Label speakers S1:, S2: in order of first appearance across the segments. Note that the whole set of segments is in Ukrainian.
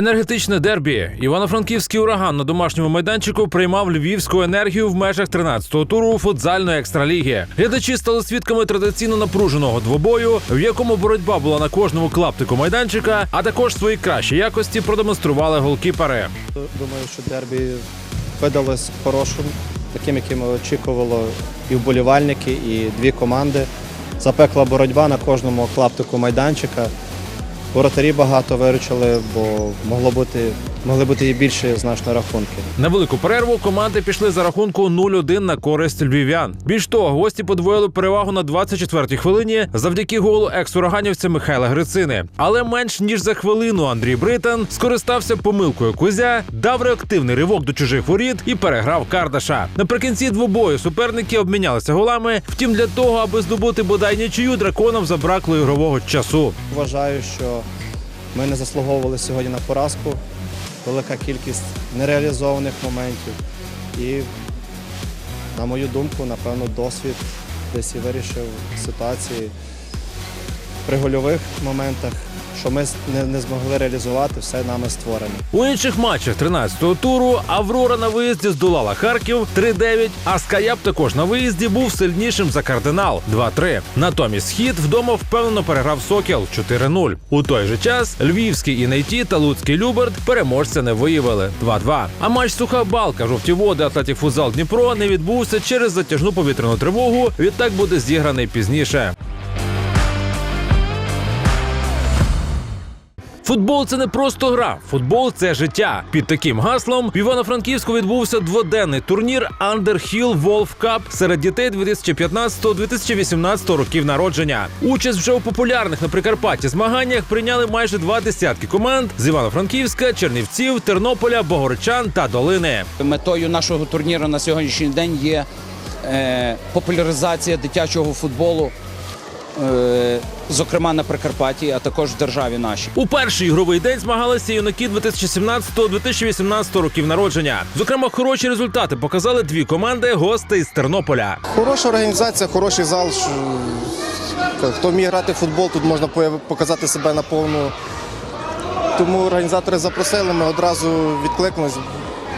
S1: Енергетичне дербі. Івано-Франківський ураган на домашньому майданчику приймав львівську енергію в межах 13-го туру футзальної екстраліги. Глядачі стали свідками традиційно напруженого двобою, в якому боротьба була на кожному клаптику майданчика, а також свої кращі якості продемонстрували голкіпери.
S2: Думаю, що дербі видалось хорошим, таким, яким очікувало і вболівальники, і дві команди. Запекла боротьба на кожному клаптику майданчика. Воротарі багато виручили, бо могло бути, могли бути і більші значно рахунки.
S1: На велику перерву команди пішли за рахунку 0-1 на користь львів'ян. Більш того, гості подвоїли перевагу на 24-й хвилині завдяки голу екс-ураганівця Михайла Грицини. Але менш ніж за хвилину Андрій Британ скористався помилкою Кузя, дав реактивний ривок до чужих воріт і переграв Кардаша. Наприкінці двобою суперники обмінялися голами. Втім, для того, аби здобути бодай нічию, драконам забракло ігрового часу.
S2: Вважаю, що ми не заслуговували сьогодні на поразку. Велика кількість нереалізованих моментів. І, на мою думку, напевно, досвід десь і вирішив ситуації при гольових моментах, що ми не, змогли реалізувати все нами створене.
S1: У інших матчах 13-го туру Аврора на виїзді здолала Харків 3-9, а Скаяп також на виїзді був сильнішим за кардинал 2-3. Натомість схід вдома впевнено переграв Сокіл 4-0. У той же час Львівський Інейті та Луцький Люберт переможця не виявили 2-2. А матч суха балка жовті води Атлетік Футзал Дніпро не відбувся через затяжну повітряну тривогу. Відтак буде зіграний пізніше. Футбол це не просто гра, футбол це життя. Під таким гаслом в Івано-Франківську відбувся дводенний турнір Underhill Wolf Cup серед дітей 2015-2018 років народження. Участь вже у популярних на Прикарпатті змаганнях прийняли майже два десятки команд з Івано-Франківська, Чернівців, Тернополя, Богородчан та Долини.
S3: Метою нашого турніру на сьогоднішній день є е, популяризація дитячого футболу, зокрема на Прикарпатті, а також в державі нашій.
S1: У перший ігровий день змагалися юнаки 2017-2018 років народження. Зокрема, хороші результати показали дві команди гостей з Тернополя.
S4: Хороша організація, хороший зал. Хто вміє грати в футбол, тут можна показати себе на повну. Тому організатори запросили, ми одразу відкликнулись.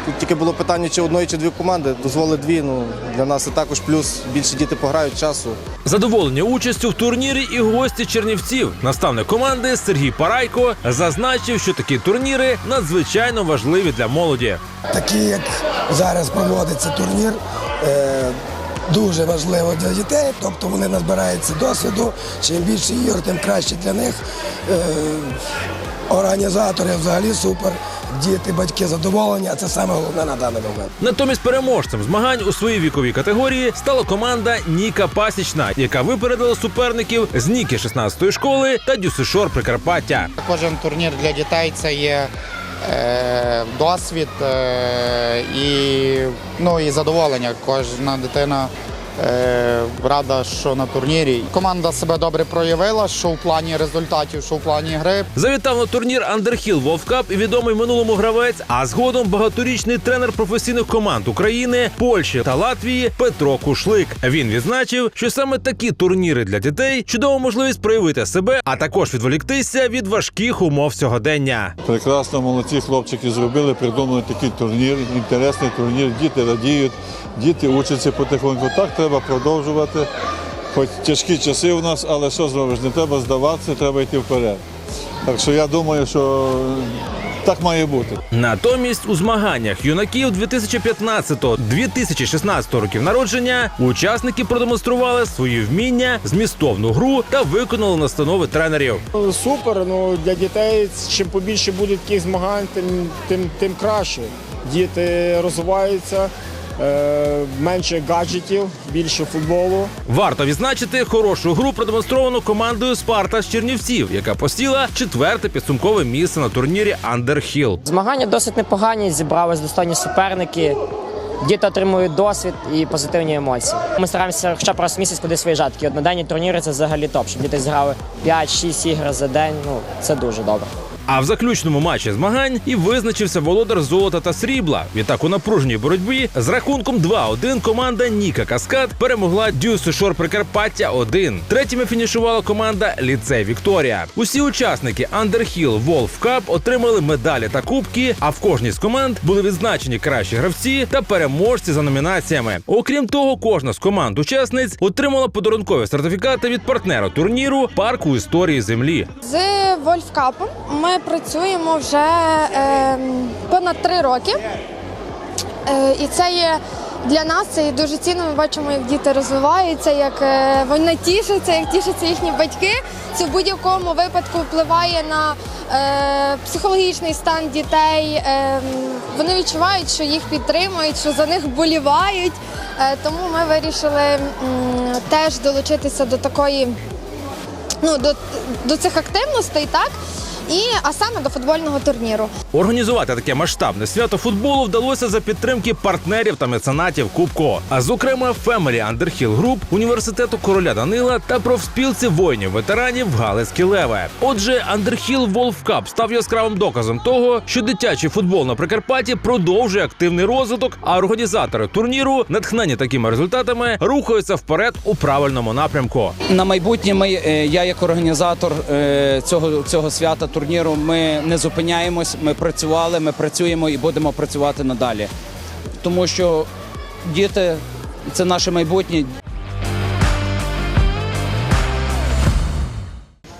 S4: Тут тільки було питання, чи одної, чи дві команди. Дозволили дві. Ну, для нас це також плюс. Більше діти пограють часу.
S1: Задоволені участю в турнірі і гості Чернівців. Наставник команди Сергій Парайко зазначив, що такі турніри надзвичайно важливі для молоді.
S5: такий, як зараз проводиться турнір, е, дуже важливо для дітей, тобто вони назбираються досвіду. Чим більше ігор, тим краще для них. Е, Організатори взагалі супер, діти, батьки задоволені, а це саме головне на даний момент.
S1: Натомість переможцем змагань у своїй віковій категорії стала команда Ніка Пасічна, яка випередила суперників з Ніки 16-ї школи та Дюсишор Прикарпаття.
S6: Кожен турнір для дітей це є е, досвід е, і, ну, і задоволення. Кожна дитина рада, що на турнірі. Команда себе добре проявила, що в плані результатів, що в плані гри.
S1: Завітав на турнір Wolf Cup і відомий минулому гравець, а згодом багаторічний тренер професійних команд України, Польщі та Латвії Петро Кушлик. Він відзначив, що саме такі турніри для дітей чудова можливість проявити себе, а також відволіктися від важких умов сьогодення.
S7: Прекрасно, молодці хлопчики зробили, придумали такий турнір, інтересний турнір. Діти радіють, діти учаться потихоньку. Так треба продовжувати. Хоч тяжкі часи у нас, але що зробиш? Не треба здаватися, треба йти вперед. Так що я думаю, що так має бути.
S1: Натомість у змаганнях юнаків 2015-2016 років народження учасники продемонстрували свої вміння, змістовну гру та виконали настанови тренерів.
S8: Супер, ну для дітей чим побільше буде таких змагань, тим, тим, тим краще. Діти розвиваються, менше гаджетів, більше футболу.
S1: Варто відзначити хорошу гру, продемонстровану командою Спарта з Чернівців, яка посіла четверте підсумкове місце на турнірі Underhill.
S9: Змагання досить непогані, зібрались достойні суперники. Діти отримують досвід і позитивні емоції. Ми стараємося хоча б раз в місяць кудись виїжджати. Такі одноденні турніри це взагалі топ. Щоб діти зіграли 5-6 ігор за день. Ну це дуже добре.
S1: А в заключному матчі змагань і визначився володар золота та срібла. Відтак у напруженій боротьбі з рахунком 2-1 команда Ніка Каскад перемогла Дюсу Шор Прикарпаття 1. Третіми фінішувала команда Ліцей Вікторія. Усі учасники Андерхіл Волф Кап отримали медалі та кубки. А в кожній з команд були відзначені кращі гравці та переможці за номінаціями. Окрім того, кожна з команд учасниць отримала подарункові сертифікати від партнера турніру парку історії землі.
S10: З Вольфкапом ми працюємо вже е, понад три роки. Е, і це є для нас це є дуже цінно. Ми бачимо, як діти розвиваються, як е, вони тішаться, як тішаться їхні батьки. Це в будь-якому випадку впливає на е, психологічний стан дітей. Е, вони відчувають, що їх підтримують, що за них вболівають. Е, тому ми вирішили м, теж долучитися до такої ну, до, до цих активностей, так? І, а саме до футбольного турніру.
S1: Організувати таке масштабне свято футболу вдалося за підтримки партнерів та меценатів Кубко, а зокрема Family Underhill Group, університету короля Данила та профспілці воїнів-ветеранів Галицькі Леве. Отже, Underhill Wolf Cup став яскравим доказом того, що дитячий футбол на Прикарпатті продовжує активний розвиток, а організатори турніру, натхнені такими результатами, рухаються вперед у правильному напрямку.
S3: На майбутнє ми, е, я як організатор е, цього, цього свята турніру, ми не зупиняємось. Ми працювали, ми працюємо і будемо працювати надалі. Тому що діти це наше майбутнє.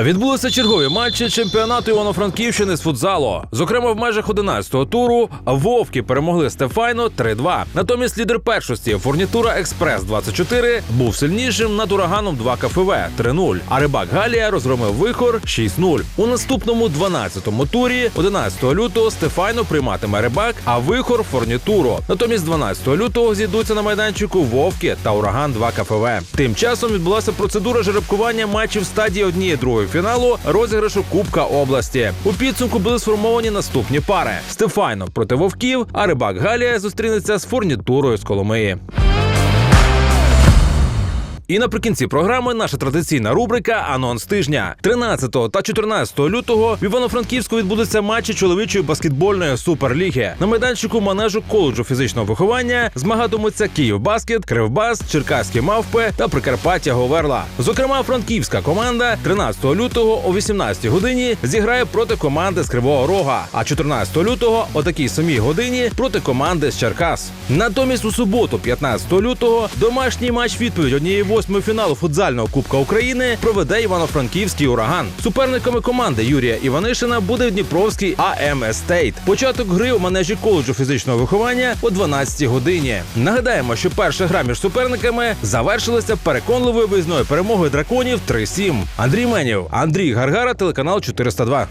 S1: Відбулися чергові матчі чемпіонату Івано-Франківщини з футзалу. Зокрема, в межах 11-го туру Вовки перемогли Стефайно 3-2. Натомість лідер першості Фурнітура Експрес 24 був сильнішим над ураганом 2 КФВ 3-0. А рибак Галія розгромив вихор 6-0. У наступному 12-му турі 11 лютого Стефайно прийматиме рибак, а вихор Фурнітуру. Натомість 12 лютого зійдуться на майданчику Вовки та Ураган 2 КФВ. Тим часом відбулася процедура жеребкування матчів стадії однієї другої фіналу розіграшу Кубка області. У підсумку були сформовані наступні пари: Стефайно проти вовків, а рибак Галія зустрінеться з фурнітурою з Коломиї. І наприкінці програми наша традиційна рубрика Анонс тижня. 13 та 14 лютого в Івано-Франківську відбудуться матчі чоловічої баскетбольної суперліги. На майданчику манежу коледжу фізичного виховання змагатимуться Київбаскет, Кривбас, Черкаські мавпи та Прикарпаття Говерла. Зокрема, франківська команда 13 лютого о 18 годині зіграє проти команди з Кривого Рога, а 14 лютого о такій самій годині проти команди з Черкас. Натомість у суботу, 15 лютого, домашній матч відповідь однієї восьмої фіналу футзального Кубка України проведе Івано-Франківський ураган. Суперниками команди Юрія Іванишина буде Дніпровський АМ Естейт. Початок гри у манежі коледжу фізичного виховання о 12 годині. Нагадаємо, що перша гра між суперниками завершилася переконливою виїзною перемогою драконів 3-7. Андрій Менів, Андрій Гаргара, телеканал 402.